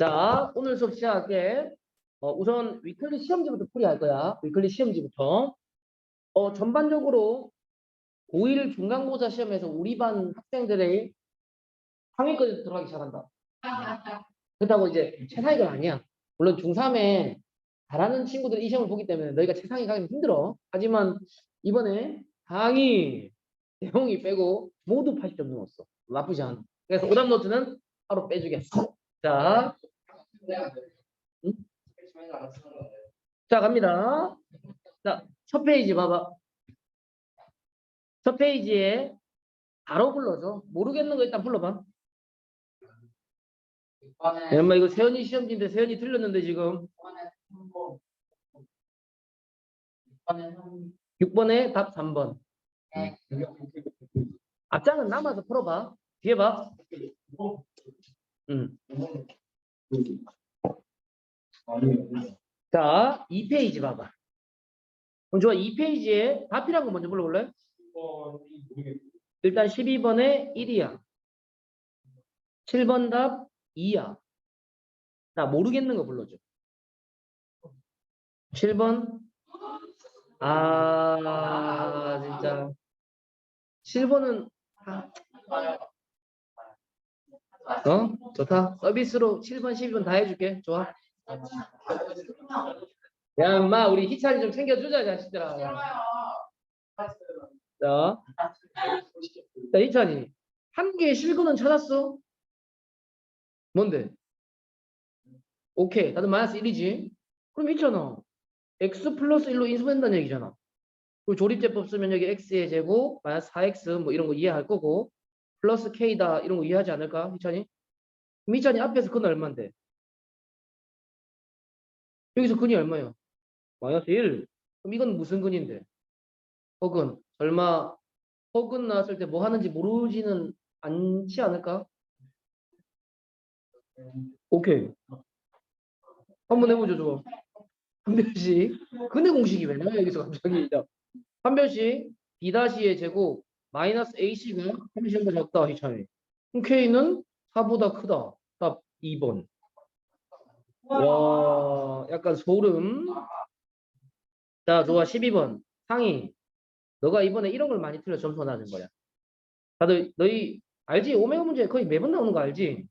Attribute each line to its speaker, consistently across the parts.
Speaker 1: 자, 오늘 수업 시작할게. 어, 우선 위클리 시험지부터 풀이할 거야. 위클리 시험지부터. 어, 전반적으로 고1 중간고사 시험에서 우리 반 학생들의 상위권에 들어가기 시작한다. 그렇다고 이제 최상위가 아니야. 물론 중3에 잘하는 친구들이 이 시험을 보기 때문에 너희가 최상위 가기 힘들어. 하지만 이번에 강의 대용이 빼고 모두 80점 넘었어. 나쁘지 않아. 그래서 오답 노트는 바로 빼주겠어. 자, 응? 자 갑니다. 자, 첫 페이지 봐봐. 첫 페이지에 바로 불러줘. 모르겠는 거 일단 불러봐. 야, 엄마 이거 세연이 시험지인데 세연이 틀렸는데 지금 6번에 답 3번. 앞장은 남아서 풀어봐. 뒤에 봐. 응. 자, 2페이지 봐봐. 그럼 좋아, 2페이지에 답이란 거 먼저 불러볼래? 일단 12번에 1이야. 7번 답 2야. 나 모르겠는 거 불러줘. 7번. 아, 진짜. 7번은, 어? 좋다. 서비스로 7번, 12번 다 해줄게. 좋아. 야, 엄마, 우리 희찬이 좀 챙겨주자, 자식들아. 야. 자, 자, 희찬이. 한 개의 실근은 찾았어? 뭔데? 오케이. 다들 마이너스 1이지? 그럼 있잖아. x 플러스 1로 인수된다는 얘기잖아. 그리고 조립제법 쓰면 여기 x의 제곱, 마이너스 4x 뭐 이런 거 이해할 거고, 플러스 k다 이런 거 이해하지 않을까? 희찬이? 희찬이 앞에서 근은 얼만데? 여기서 근이 얼마예요? 마이너스 1. 그럼 이건 무슨 근인데? 허근. 설마 허근 나왔을 때 뭐 하는지 모르지는 않지 않을까? 오케이. 한번 해보죠, 저거. 한 변씩. 근의 공식이 왜 나와, 여기서 갑자기. 자, 한 변씩 B-의 제곱 마이너스 AC가 30보다 적다, 희찬이. 그럼 K는 4보다 크다. 답 2번. 와, 약간 소름. 자, 좋아. 12번. 상희. 너가 이번에 이런 걸 많이 틀려 점수 나는 거야. 다들 너희 알지? 오메가 문제 거의 매번 나오는 거 알지?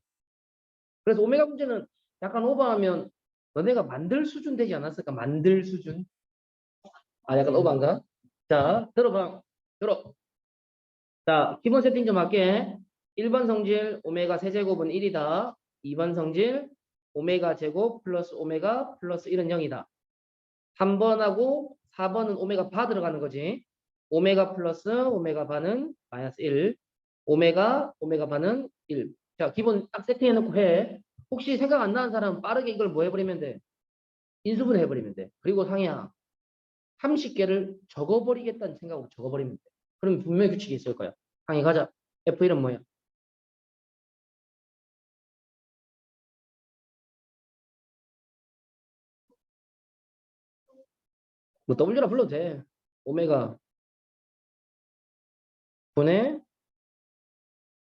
Speaker 1: 그래서 오메가 문제는 약간 오버하면 너네가 만들 수준 되지 않았을까? 만들 수준? 아, 약간 오버인가? 자, 들어봐. 들어. 자, 기본 세팅 좀 할게. 1번 성질 오메가 세제곱은 1이다. 2번 성질 오메가 제곱 플러스 오메가 플러스 1은 0이다. 3번하고 4번은 오메가 바 들어가는 거지. 오메가 플러스 오메가 바는 마이너스 1. 오메가 오메가 바는 1. 자, 기본 딱 세팅해 놓고 해. 혹시 생각 안 나는 사람은 빠르게 이걸 뭐 해버리면 돼? 인수분 해버리면 돼. 그리고 상이야. 30개를 적어버리겠다는 생각으로 적어버리면 돼. 그럼 분명히 규칙이 있을 거야. 상이 가자. F1은 뭐야? 뭐 W라 불러도 돼. 오메가 분의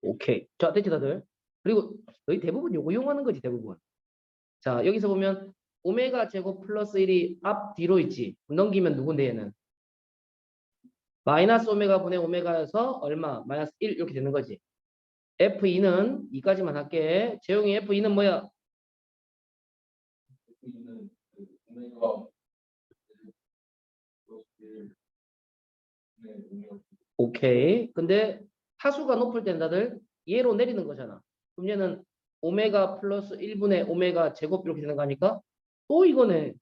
Speaker 1: 오케이. 자, 됐지 다들? 그리고 너희 대부분 요거 이용하는 거지 대부분. 자, 여기서 보면 오메가 제곱 플러스 1이 앞 뒤로 있지. 넘기면 누군데 얘는? 마이너스 오메가 분의 오메가여서 얼마? 마이너스 1 이렇게 되는 거지. F2는 2까지만 할게. 재용이 F2는 뭐야? 오케이. 근데 하수가 높을 땐 다들 얘로 내리는 거잖아. 그럼 얘는 오메가 플러스 1분의 오메가 제곱 이렇게 되는 거니까 또 이거네.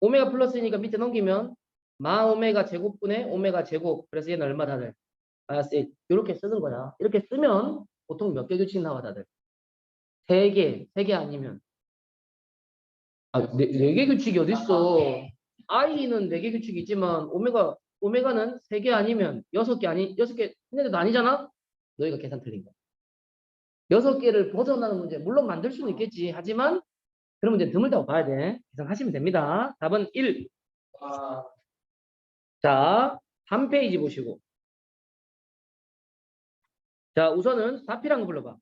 Speaker 1: 오메가 플러스니까 밑에 넘기면 마 오메가 제곱분의 오메가 제곱. 그래서 얘는 얼마 다들? 마이너스 1. 이렇게 쓰는 거야. 이렇게 쓰면 보통 몇 개 규칙 나와 다들? 세 개, 세개 아니면 아, 네, 네개 규칙이 어딨어? i는 네 개 규칙이 있지만 오메가 오메가는 세 개 아니면 여섯 개 아니 여섯 개 했는데도 아니잖아. 너희가 계산 틀린 거야. 여섯 개를 벗어나는 문제 물론 만들 수는 있겠지. 하지만 그런 문제는 드물다고 봐야 돼. 계산하시면 됩니다. 답은 1. 자, 한 페이지 보시고. 자, 우선은 답이란 거 불러봐.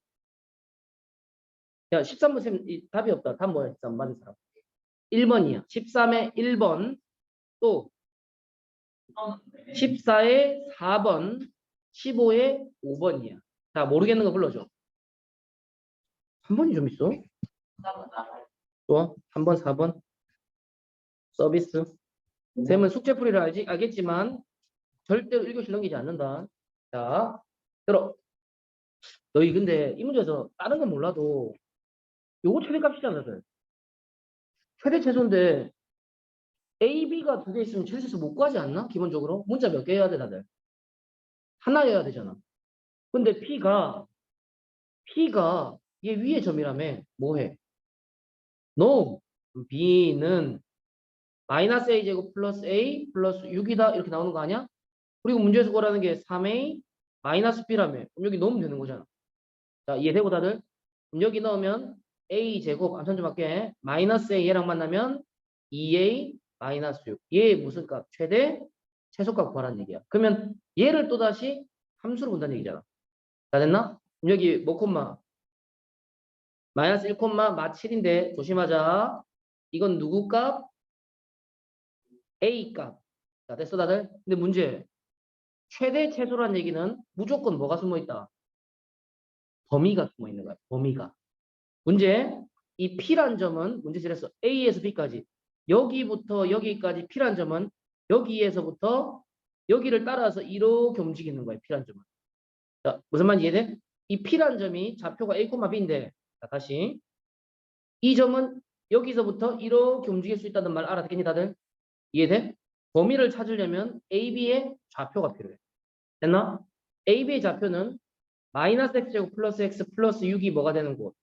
Speaker 1: 야, 13번 쌤, 이 답이 없다. 답 뭐야? 13번 맞은 사람. 1번이야. 13에 1번, 또 14에 4번, 15에 5번이야. 자, 모르겠는 거 불러줘. 한 번이 좀 있어? 좋아. 한 번, 4번. 서비스. 쌤은 숙제풀이를 알지, 알겠지만 절대로 1교시 넘기지 않는다. 자, 들어. 너희 근데 이 문제에서 다른 건 몰라도 요거 최대값이잖아, 다들. 최대 최소인데 A, B가 두 개 있으면 최대수 못 구하지 않나? 기본적으로 문자 몇 개 해야 돼 다들? 하나여야 되잖아. 근데 P가 P가 얘 위에 점이라며 뭐해? No. B는 마이너스 A 제곱 플러스 A 플러스 6이다 이렇게 나오는 거 아니야? 그리고 문제에서 구하라는 게 3A 마이너스 B라며 그럼 여기 넣으면 되는 거잖아. 자 이해되고 다들? 그럼 여기 넣으면 A 제곱 암산 좀 할게. 마이너스 A 얘랑 만나면 2A 마이너스 6. 얘 무슨 값? 최대 최소값 구하라는 얘기야. 그러면 얘를 또 다시 함수로 본다는 얘기잖아. 다 됐나? 그럼 여기 뭐 콤마? 마이너스 1 콤마 마 7인데 조심하자. 이건 누구 값? A 값. 자 됐어 다들? 근데 문제 최대 최소란 얘기는 무조건 뭐가 숨어 있다? 범위가 숨어 있는 거야. 범위가. 문제 이 P란 점은 문제실에서 A에서 B까지 여기부터 여기까지 P란 점은 여기에서부터 여기를 따라서 이렇게 움직이는 거예요. P란 점은. 자, 무슨 말인지 이해돼? 이 P란 점이 좌표가 A, B인데 자, 다시 이 점은 여기서부터 이렇게 움직일 수 있다는 말 알아듣겠니 다들? 이해돼? 범위를 찾으려면 AB의 좌표가 필요해. 됐나? AB의 좌표는 마이너스 X제곱 플러스 X 플러스 6이 뭐가 되는 곳?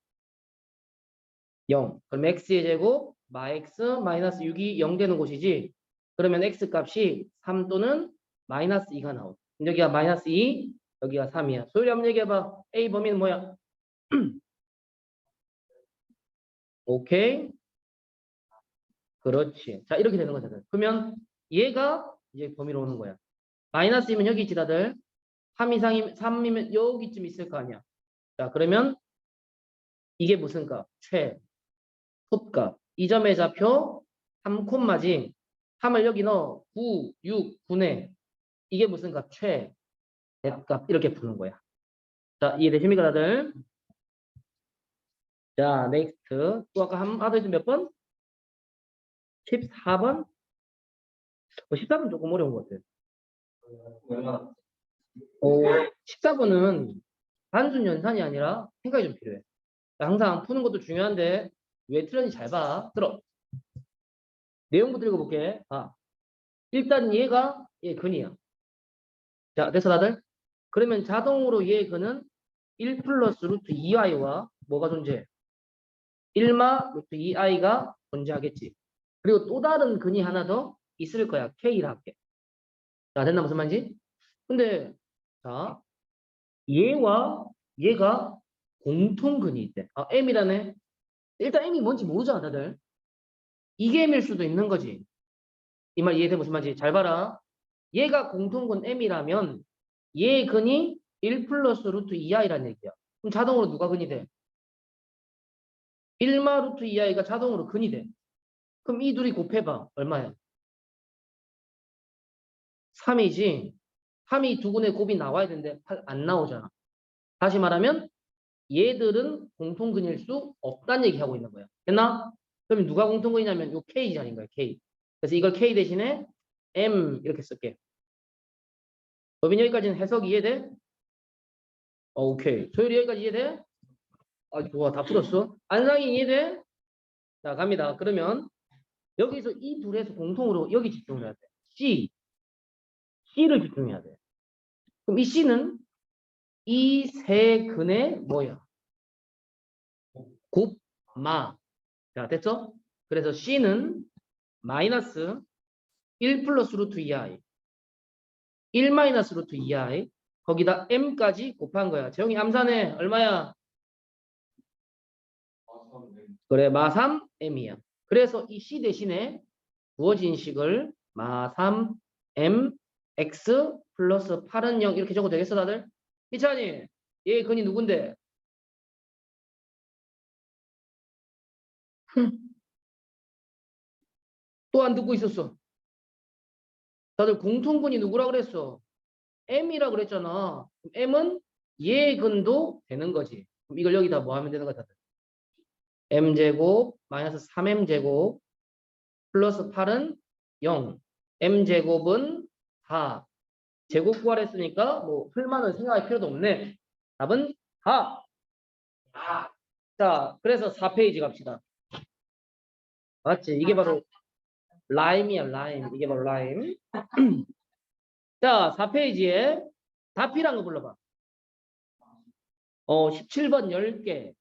Speaker 1: 0. 그럼 X의 제곱 마 X 마이너스 6이 0 되는 곳이지. 그러면 X 값이 3 또는 마이너스 2가 나오. 여기가 마이너스 2, 여기가 3이야. 소율이 한번 얘기해봐. A 범위는 뭐야? 오케이. 그렇지. 자, 이렇게 되는 거잖아. 그러면 얘가 이제 범위로 오는 거야. 마이너스 이면 여기 있지, 다들. 3 이상이면, 3이면 여기쯤 있을 거 아니야. 자, 그러면 이게 무슨 값? 최. 톱값. 이 점의 좌표 3 콤마지. 3을 여기 넣어. 9, 6, 9네. 이게 무슨 값? 최. 대값. 이렇게 푸는 거야. 자, 이해되십니까, 다들? 자, 넥스트. 또 아까 한, 하더 몇 번? 14번? 어, 14번 조금 어려운 것 같아요. 어, 14번은 단순 연산이 아니라 생각이 좀 필요해. 항상 푸는 것도 중요한데 왜 틀렸는지 잘 봐. 들어. 내용부터 읽어볼게. 아, 일단 얘가 얘 근이야. 자, 됐어 다들? 그러면 자동으로 얘 근은 1 플러스 루트 2i와 뭐가 존재해? 1마 루트 2i가 존재하겠지. 그리고 또 다른 근이 하나 더 있을 거야. K라 할게. 자, 됐나 무슨 말인지? 근데 자, 얘와 얘가 공통근이 있대. 아, M이라네. 일단 M이 뭔지 모르잖아, 다들. 이게 M일 수도 있는 거지. 이 말 이해돼? 무슨 말인지 잘 봐라. 얘가 공통근 M이라면 얘 근이 1 플러스 루트 2i라는 얘기야. 그럼 자동으로 누가 근이 돼? 1마 루트 2i가 자동으로 근이 돼. 그럼 이 둘이 곱해봐. 얼마야? 3이지. 3이 두 군의 곱이 나와야 되는데 안 나오잖아. 다시 말하면 얘들은 공통근일 수 없다는 얘기하고 있는 거야. 됐나? 그러면 누가 공통근이냐면 요 K 자리인 거야. K. 그래서 이걸 K 대신에 M 이렇게 쓸게. 법인 여기까지는 해석 이해돼? 어, 오케이. 소율이 여기까지 이해돼? 아, 좋아. 다 풀었어. 안상이 이해돼? 자, 갑니다. 그러면 여기서 이 둘에서 공통으로 여기 집중해야 돼. C. C를 집중해야 돼. 그럼 이 C는 이 세 근의 뭐야? 곱마. 자, 됐죠? 그래서 C는 마이너스 1 플러스 루트 2i 1 마이너스 루트 2i 거기다 m까지 곱한 거야. 재영이 암산해. 얼마야? 그래, 마3 m이야. 그래서 이 C 대신에 부어진 식을 마3 m x 플러스 8은 0 이렇게 적어도 되겠어 다들? 이찬이 얘 근이 누군데? 또 안 듣고 있었어. 다들 공통분이 누구라 그랬어? m이라 그랬잖아. m은 예근도 되는 거지. 그럼 이걸 여기다 뭐 하면 되는 거야, 다들? M제곱 마이너스 3m제곱 플러스 8은 0. m제곱은 4. 제곱 구하랬으니까 뭐 풀만은 생각할 필요도 없네. 답은 4. 자, 그래서 4페이지 갑시다. 맞지? 이게 바로 라임이야, 라임. 이게 바로 라임. 자, 4페이지에 답이란 거 불러봐. 어, 17번 10개.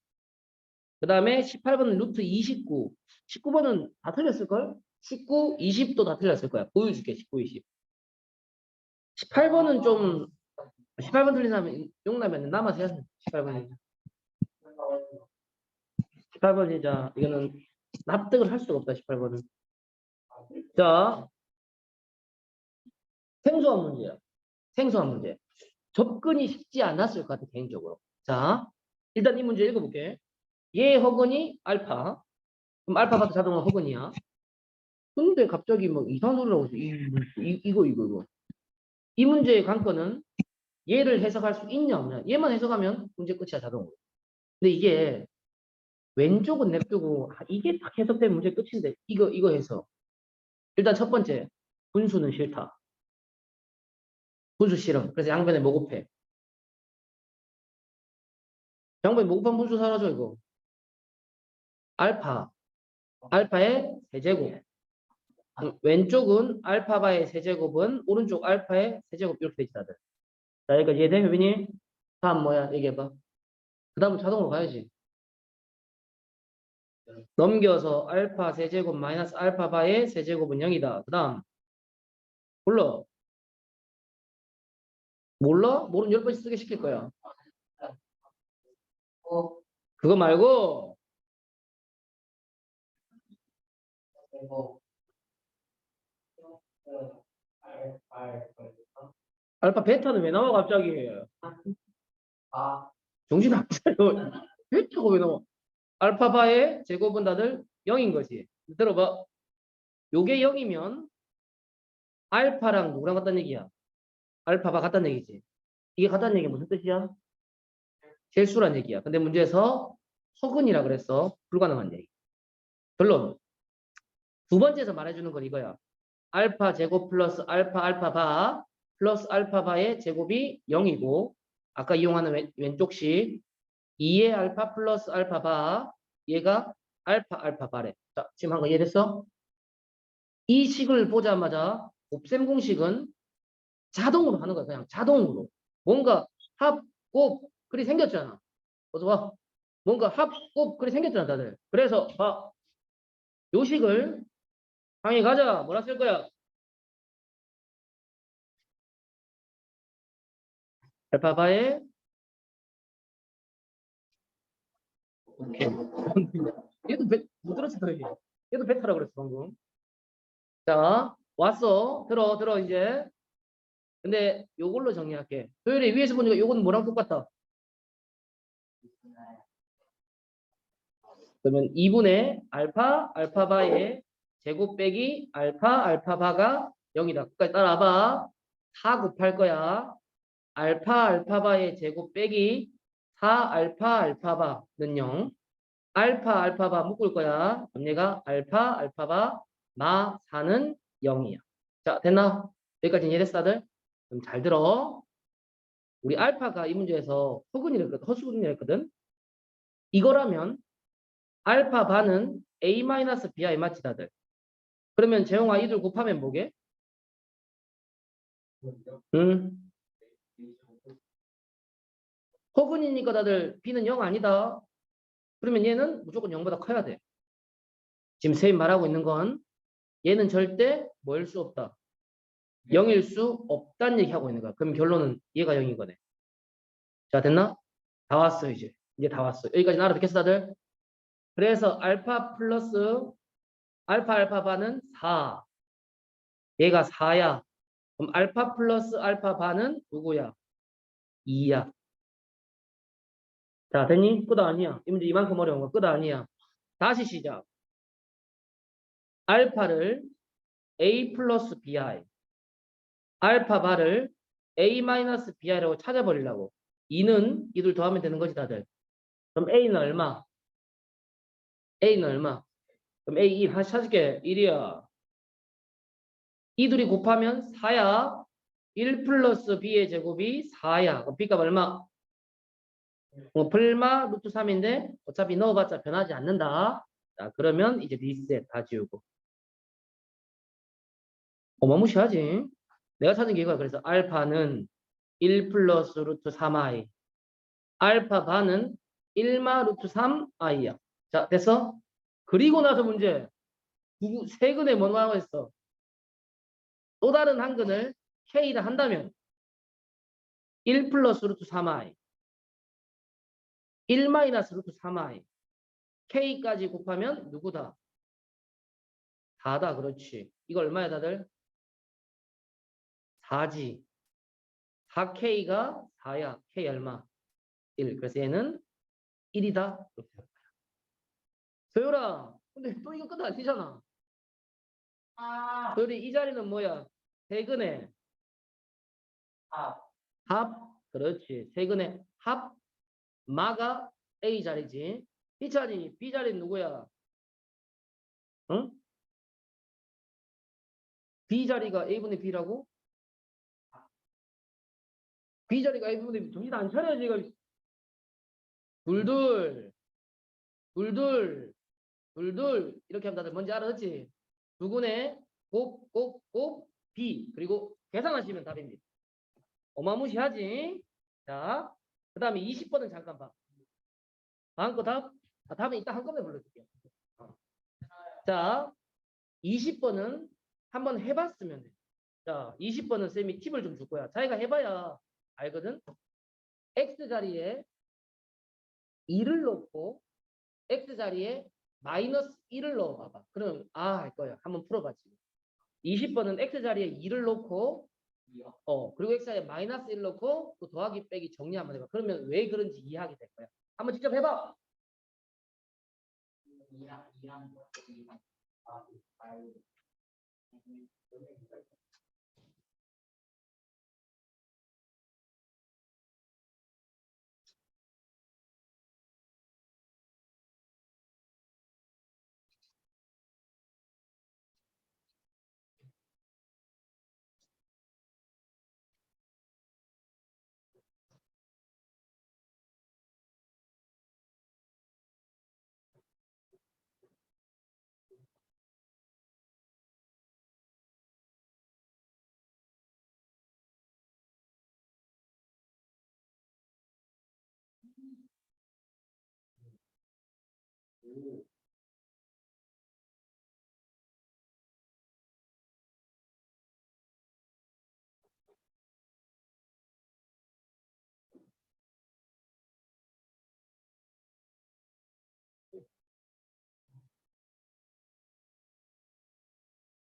Speaker 1: 그 다음에 18번은 루트 29. 19번은 다 틀렸을걸? 19, 20도 다 틀렸을 거야. 보여줄게, 19, 20. 18번은 좀, 18번 틀린 사람이 용나면 남아서 해야 돼. 18번이. 18번이 자, 이거는 납득을 할 수가 없다, 18번은. 자, 생소한 문제야. 생소한 문제. 접근이 쉽지 않았을 것 같아, 개인적으로. 자, 일단 이 문제 읽어볼게. 얘 허근이 알파. 그럼 알파 봐도 자동으로 허근이야. 근데 갑자기 뭐 이상한 소리를 하고 있어. 이, 이, 이 거, 이거, 이거. 이 문제의 관건은 얘를 해석할 수 있냐, 없냐. 얘만 해석하면 문제 끝이야, 자동으로. 근데 이게 왼쪽은 냅두고 아, 이게 딱 해석되면 문제 끝인데 이거 이거 해서 일단 첫 번째 분수는 싫다. 분수 싫음. 그래서 양변에 뭐 곱해? 양변에 뭐 곱한 분수 사라져 이거. 알파. 알파의 세제곱. 음, 왼쪽은 알파바의 세제곱은 오른쪽 알파의 세제곱 이렇게 되지 다들. 자 여기까지 이해돼 효빈이? 다음 뭐야 얘기해봐. 그 다음은 자동으로 가야지. 넘겨서 알파 세제곱 마이너스 알파바의 세제곱은 0이다. 그 다음 몰라. 몰라? 모르면 열 번씩 쓰게 시킬 거야.
Speaker 2: 어,
Speaker 1: 그거 말고
Speaker 2: 알,
Speaker 1: 알파 베타는 왜 나와 갑자기?
Speaker 2: 아,
Speaker 1: 정신 안 차려. 베타가 왜 나와? 알파바의 제곱은 다들 0인 거지. 들어봐. 요게 0이면 알파랑 누구랑 같다는 얘기야? 알파바 같다는 얘기지. 이게 같다는 얘기 무슨 뜻이야? 실수란 얘기야. 근데 문제에서 허근이라 그랬어. 불가능한 얘기. 결론. 두 번째에서 말해주는 건 이거야. 알파 제곱 플러스 알파 알파 바 플러스 알파 바의 제곱이 0이고 아까 이용하는 왼, 왼쪽식 2의 알파 플러스 알파 바 얘가 알파 알파 바래. 자, 지금 한 거 이해됐어? 이 식을 보자마자 곱셈 공식은 자동으로 하는 거야. 그냥 자동으로. 뭔가 합, 곱, 글이 생겼잖아. 어서 봐. 뭔가 합, 곱, 글이 생겼잖아, 다들. 그래서 봐. 요 식을 강의 가자. 뭐라 쓸 거야? 오케이. 얘도 베, 못 들었어, 너희. 얘도 베타라고 그랬어, 방금. 자, 왔어. 들어, 들어, 이제. 근데 요걸로 정리할게. 도열이 위에서 보니까 요거는 뭐랑 똑같다? 그러면 2분의 알파, 알파 바의 제곱 빼기 알파, 알파 바가 0이다. 끝까지 따라와봐. 4 곱할 거야. 알파, 알파 바의 제곱 빼기 4 알파, 알파 바는 0. 알파, 알파 바 묶을 거야. 그럼 얘가 알파, 알파 바, 마 4는 0이야. 자, 됐나? 여기까지 이해됐어, 다들? 그럼 잘 들어. 우리 알파가 이 문제에서 허근이랬거든, 허수근이랬거든. 이거라면 알파 바는 a-b이 맞지 다들. 그러면 재용아 이들 곱하면 뭐게? 음. 허근이니까 다들 b는 0 아니다. 그러면 얘는 무조건 0보다 커야 돼. 지금 쌤이 말하고 있는 건 얘는 절대 뭐일 수 없다. 0일 수 없다는 얘기하고 있는 거야. 그럼 결론은 얘가 0인 거네. 자 됐나? 다 왔어 이제. 이제 다 왔어. 여기까지 알아듣겠어 다들? 그래서 알파 플러스 알파 알파 바는 4. 얘가 4야. 그럼 알파 플러스 알파 바는 누구야? 2야. 자, 됐니? 끝 아니야. 이 문제 이만큼 어려운 거 끝 아니야. 다시 시작. 알파를 a 플러스 bi 알파 바를 a 마이너스 bi라고 찾아버리려고 2는 이들 더하면 되는 거지 다들 그럼 a는 얼마? a는 얼마? 그럼 a 1 하나씩 찾을게. 1이야. 이 둘이 곱하면 4야 1 플러스 b의 제곱이 4야. 그럼 b값 얼마? 뭐 풀마 루트 3인데 어차피 넣어봤자 변하지 않는다. 자 그러면 이제 리셋 다 지우고. 어마무시하지? 내가 찾은 게 이거야. 그래서 알파는 1 플러스 루트 3i 알파 반은 1마 루트 3i야. 자 됐어? 그리고 나서 문제. 두- 세 근에 뭐 나와 있어? 또 다른 한 근을 k라 한다면 1 플러스 루트 3i 1 마이너스 루트 3i k까지 곱하면 누구다? 4다. 그렇지. 이거 얼마야 다들? 4지. 4k가 4야 k 얼마? 1 그래서 얘는 1이다 소율아 근데 또 이거 끝 아니잖아.
Speaker 2: 아,
Speaker 1: 소율이 이 자리는 뭐야? 세근의
Speaker 2: 아,
Speaker 1: 합. 그렇지. 세근의 합. 마가 A 자리지. 이 자리 B 자리는 누구야? 응? B 자리가 A분의 B라고? B 자리가 A분의 B. 정신 안 차려야지 이거 둘둘. 둘둘 둘둘 이렇게 하면 다들 뭔지 알았지? 두근의 곱곱곱 B 그리고 계산하시면 답입니다 어마무시하지? 자, 그 다음에 20번은 잠깐 봐. 다음 거 답? 아, 다음에 이따 한꺼번에 불러줄게요. 어. 자, 20번은 한번 해봤으면 돼. 자, 20번은 쌤이 팁을 좀 줄 거야. 자기가 해봐야 알거든? X 자리에 2를 넣고 X 자리에 마이너스 1을 넣어봐봐. 그러면 아, 할 거야. 한번 풀어봐, 지금. 20번은 X 자리에 2를 넣고. 어, 그리고 x에 마이너스 1 넣고 또 더하기 빼기 정리 한번 해봐. 그러면 왜 그런지 이해하게 될 거야. 한번 직접 해봐.
Speaker 2: 이랑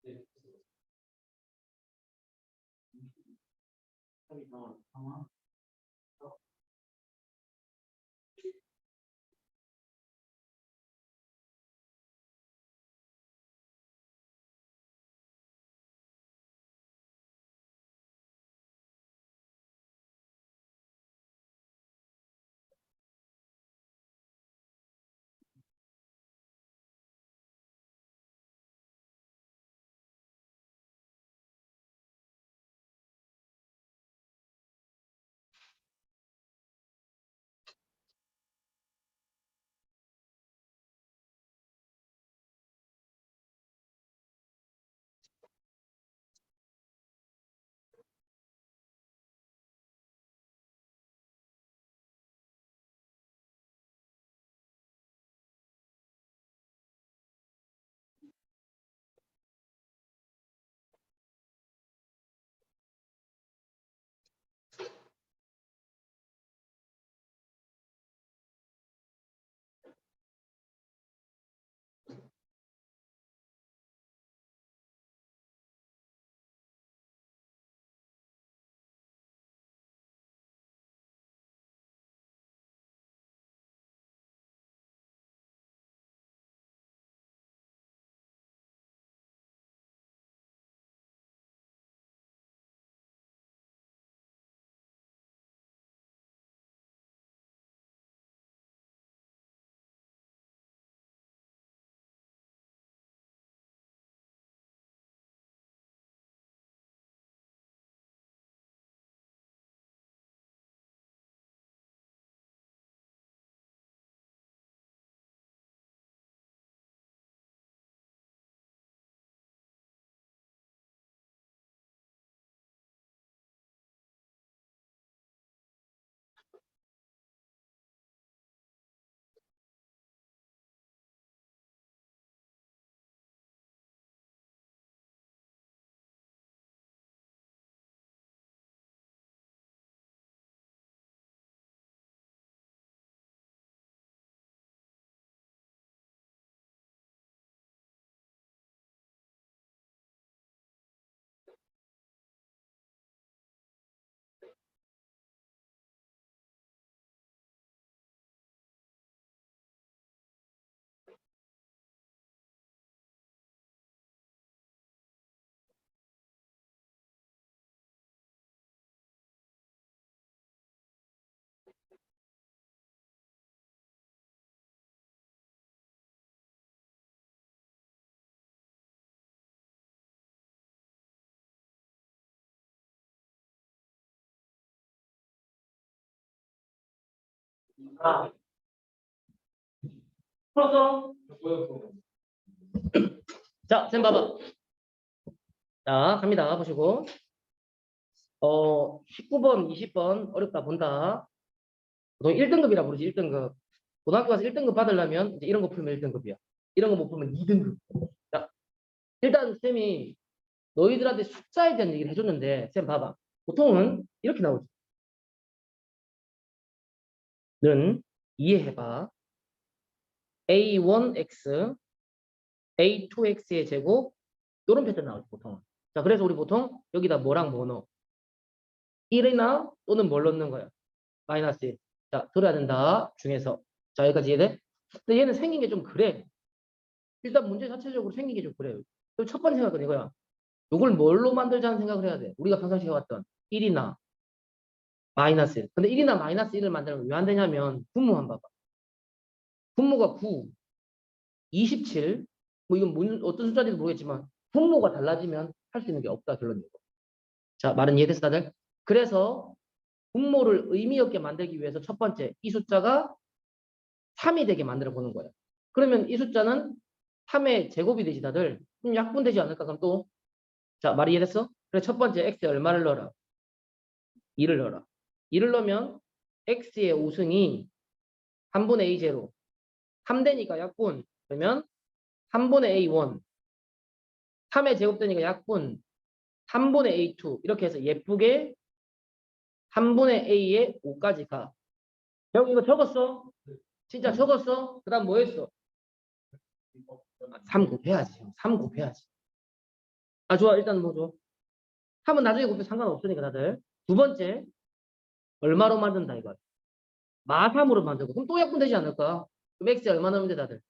Speaker 2: 이랑 이 아.
Speaker 1: 풀었어? 자, 쌤 봐봐. 자, 갑니다. 보시고. 어, 19번, 20번 어렵다 본다. 보통 1등급이라 부르지, 1등급. 고등학교 가서 1등급 받으려면 이제 이런 거 풀면 1등급이야. 이런 거 못 풀면 2등급. 자, 일단 쌤이 너희들한테 숫자에 대한 얘기를 해줬는데, 쌤 봐봐. 보통은 이렇게 나오지. 는 이해해봐. a1x, a2x의 제곱 이런 패턴 나오지 보통. 자 그래서 우리 보통 여기다 뭐랑 뭐 넣어? 1이나 또는 뭘 넣는 거야? 마이너스 1. 자 들어야 된다 중에서. 자 여기까지 이해돼? 근데 얘는 생긴 게 좀 그래. 일단 문제 자체적으로 생긴 게 좀 그래요. 그럼 첫 번째 생각은 이거야. 이걸 뭘로 만들자는 생각을 해야 돼. 우리가 평상시에 해왔던 1이나 마이너스 1. 근데 1이나 마이너스 1을 만들면 왜 안 되냐면 분모 한번 봐봐. 분모가 9, 27, 뭐 이건 뭔, 어떤 숫자인지 모르겠지만 분모가 달라지면 할 수 있는 게 없다 결론이고. 자 말은 이해됐어 다들? 그래서 분모를 의미 없게 만들기 위해서 첫 번째 이 숫자가 3이 되게 만들어 보는 거예요. 그러면 이 숫자는 3의 제곱이 되지 다들. 그럼 약분되지 않을까 그럼 또. 자 말이 이해됐어? 그래 첫 번째 x에 얼마를 넣어라? 2를 넣어라. 2를 넣으면 x의 5승이 3분의 a 제로 3되니까 약분 그러면 3분의 a1 3의 제곱되니까 약분 3분의 a2 이렇게 해서 예쁘게 3분의 a의 5까지 가. 형 이거 적었어? 진짜 적었어? 그 다음 뭐 했어? 3 곱해야지. 3 곱해야지. 아 좋아 일단 뭐 줘? 3은 나중에 곱해 상관없으니까 다들. 두 번째 얼마로 만든다 이거. 마3으로 만들고 그럼 또 약분 되지 않을까? 그럼 x 얼마 넣으면 돼 다들?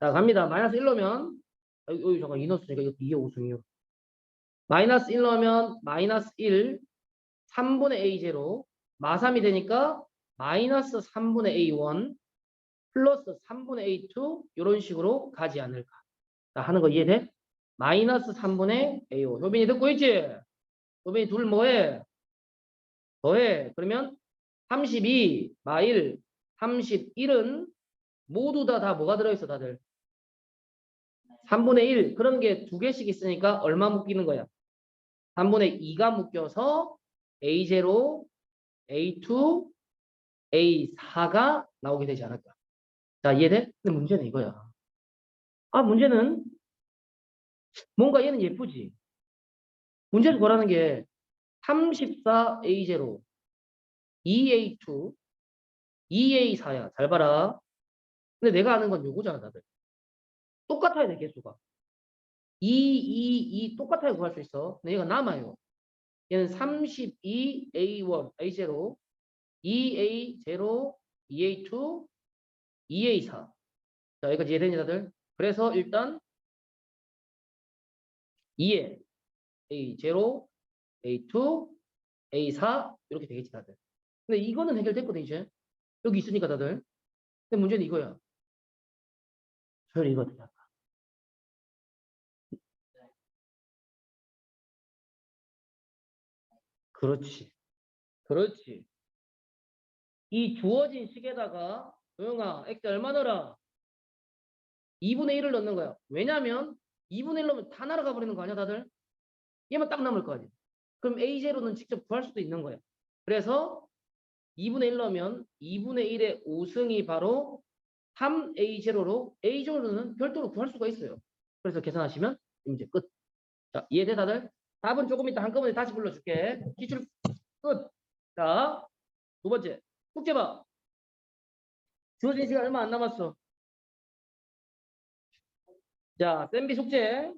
Speaker 1: 자 갑니다. 마이너스 1 넣으면 어, 어 잠깐 2 넣었으니까 이거 2의 5승이요. 마이너스 1 넣으면 마이너스 1 3분의 a 제로 마3이 되니까 마이너스 3분의 a1 플러스 3분의 a2 이런 식으로 가지 않을까. 자 하는 거 이해돼? 마이너스 3분의 a5 효빈이 듣고 있지? 효빈이 둘 뭐해? 더해. 그러면 32 마일 31은 모두 다 다 뭐가 들어있어 다들? 3분의 1 그런 게 두 개씩 있으니까 얼마 묶이는 거야? 3분의 2가 묶여서 A0, A2, A4가 나오게 되지 않을까? 자 이해돼? 근데 문제는 이거야. 아 문제는 뭔가 얘는 예쁘지? 문제를 보라는 게 34A0, 2A2, 2A4야. 잘 봐라. 근데 내가 아는 건 요거잖아, 다들. 똑같아야 돼, 개수가. 2, 2, 2 똑같아야 구할 수 있어. 근데 얘가 남아요. 얘는 32A1, A0, 2A0, 2A2, 2A4. 자, 여기까지 이해되니, 다들? 그래서 일단 2에 A0, A2, A4 이렇게 되겠지, 다들. 근데 이거는 해결됐거든, 이제. 여기 있으니까, 다들. 근데 문제는 이거야. 저를 이거 어떻게 할까? 그렇지. 그렇지. 이 주어진 식에다가 도영아, x 얼마 넣어라? 2분의 1을 넣는 거야. 왜냐면 2분의 1 넣으면 다 날아가 버리는 거 아니야, 다들? 얘만 딱 남을 거 아니야. 그럼 A0는 직접 구할 수도 있는 거야. 그래서 2분의 1 넣으면 2분의 1의 5승이 바로 3A0로 A0로는 별도로 구할 수가 있어요. 그래서 계산하시면 이제 끝. 자, 이해돼 다들? 답은 조금 이따 한꺼번에 다시 불러줄게. 기출 끝. 자, 두 번째. 숙제 봐. 주어진 시간 얼마 안 남았어. 자, 쌤비 숙제.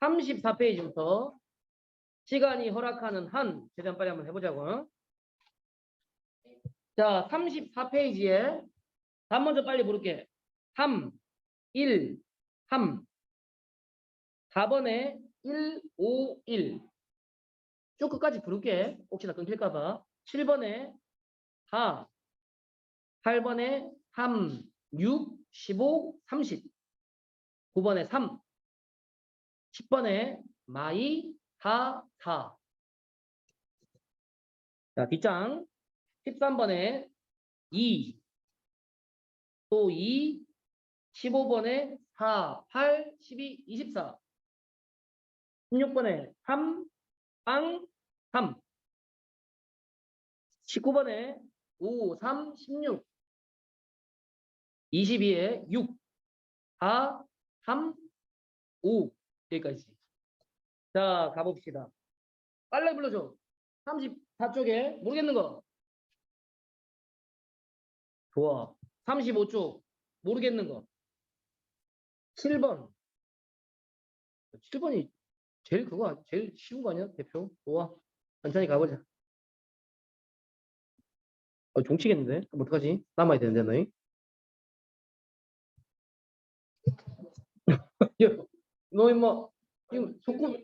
Speaker 1: 34페이지부터 시간이 허락하는 한 최대한 빨리 한번 해보자고. 자, 34페이지에 답 먼저 빨리 부를게. 3, 1, 3. 4번에 1, 5, 1. 쭉 끝까지 부를게. 혹시나 끊길까봐. 7번에 4. 8번에 3, 6, 15, 30. 9번에 3. 10번에 마이, 4, 4. 자, 뒷장. 13번에 2, 또 2, 15번에 4, 8, 12, 24. 16번에 3, 빵, 3. 19번에 5, 3, 16. 22에 6, 4, 3, 5. 여기까지. 자, 가봅시다. 빨리 불러줘. 34쪽에 모르겠는 거. 좋아. 35쪽 모르겠는 거. 7번. 7번이 제일 그거 제일 쉬운 거 아니야? 대표. 좋아. 천천히 가보자. 어, 종치겠는데? 어떡하지? 남아야 되는데 너희. 야, 너 임마 지금 소꿉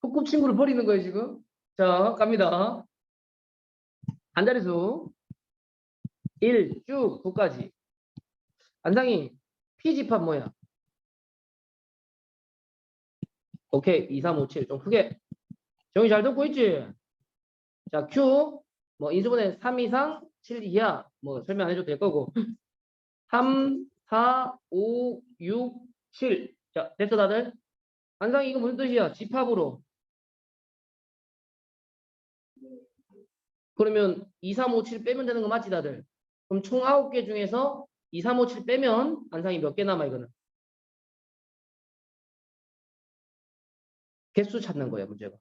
Speaker 1: 소꿉 친구를 버리는 거야 지금? 자, 갑니다. 한 자릿수 1 쭉 9까지. 안상이 P집합 뭐야? 오케이 2, 3, 5, 7 좀 크게 정이 잘 듣고 있지? 자 Q 뭐 인수분해 3 이상 7 이하 뭐 설명 안 해줘도 될 거고 3, 4, 5, 6, 7 자 됐어 다들? 안상이 이거 무슨 뜻이야? 집합으로 그러면 2, 3, 5, 7 빼면 되는 거 맞지 다들? 그럼 총 9개 중에서 2, 3, 5, 7 빼면 안상이 몇 개 남아 이거는? 개수 찾는 거예요 문제가.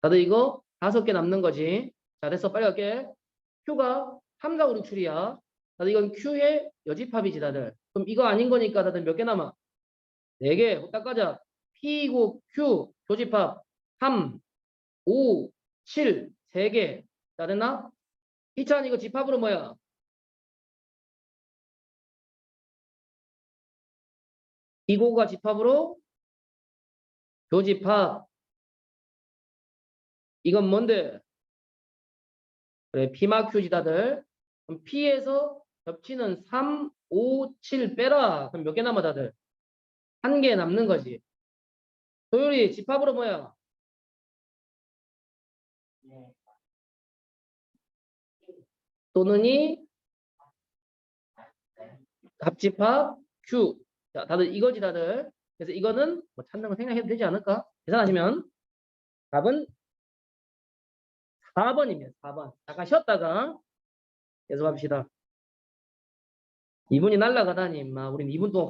Speaker 1: 다들 이거 다섯 개 남는 거지. 자 됐어 빨리 갈게. Q가 3, 4, 5, 6, 7이야. 다들 이건 Q의 여집합이지 다들. 그럼 이거 아닌 거니까 다들 몇 개 남아? 네 개. 딱 가자. P이고 Q 교집합 3, 5, 7, 3개. 자 됐나? 희찬 이거 집합으로 뭐야? 이고가 집합으로 교집합 이건 뭔데? 그래 P마큐지 다들 그럼 P에서 겹치는 3, 5, 7 빼라 그럼 몇 개 남아 다들? 한 개 남는 거지 도율이 집합으로 뭐야?
Speaker 2: 네.
Speaker 1: 또는이 합집합 Q. 자, 다들 이거지 다들. 그래서 이거는 뭐 찾는 거 생각해도 되지 않을까? 계산하시면 답은 4번이면 4번. 잠깐 쉬었다가 계속합시다. 2분이 날라가다니, 마. 우린 2분 동안